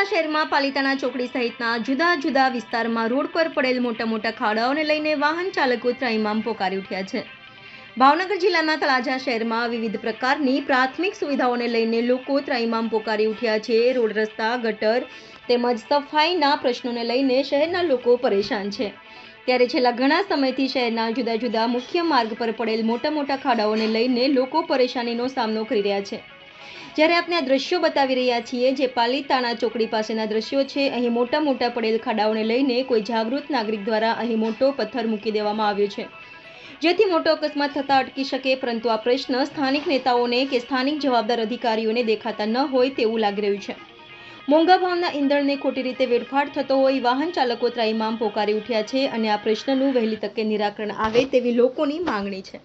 શહેરમાં પાલિતાણા ચોકડી સહિતના જુદા જુદા વિસ્તારમાં રોડ પર પડેલ મોટા મોટા ખાડાઓને લઈને વાહન ચાલકો ત્રાઇમામ પોકારી ઉઠ્યા છે. ભાવનગર જિલ્લાના તળાજા શહેરમાં વિવિધ પ્રકારની પ્રાથમિક સુવિધાઓને લઈને લોકો ત્રાઇમામ પોકારી ઉઠ્યા છે. રોડ રસ્તા, ગટર તેમજ સફાઈના પ્રશ્નોને લઈને શહેરના લોકો પરેશાન છે. ત્યારે છેલ્લા ઘણા સમયથી શહેરના જુદા જુદા મુખ્ય માર્ગ પર પડેલ મોટા મોટા ખાડાઓને લઈને લોકો પરેશાનીનો સામનો કરી રહ્યા છે. જ્યારે આપણે આ દ્રશ્યો બતાવી રહ્યા છીએ, જે પાલીતાણા ચોકડી પાસેના દ્રશ્યો છે, અહીં મોટા મોટા પડેલ ખાડાઓને લઈને કોઈ જાગૃત નાગરિક દ્વારા અહીં મોટો પથ્થર મૂકી દેવામાં આવ્યો છે. જેથી મોટો અકસ્માત થતા અટકી શકે, પરંતુ આ પ્રશ્ન સ્થાનિક નેતાઓને કે સ્થાનિક જવાબદાર અધિકારીઓને દેખાતા ન હોય તેવું લાગી રહ્યું છે. મોંઘા ભાવના ઈંધણને ખોટી રીતે વેડફાટ થતો હોય, વાહન ચાલકો ત્રાઈમામ પોકારી ઉઠ્યા છે અને આ પ્રશ્નનું વહેલી તકે નિરાકરણ આવે તેવી લોકોની માંગણી છે.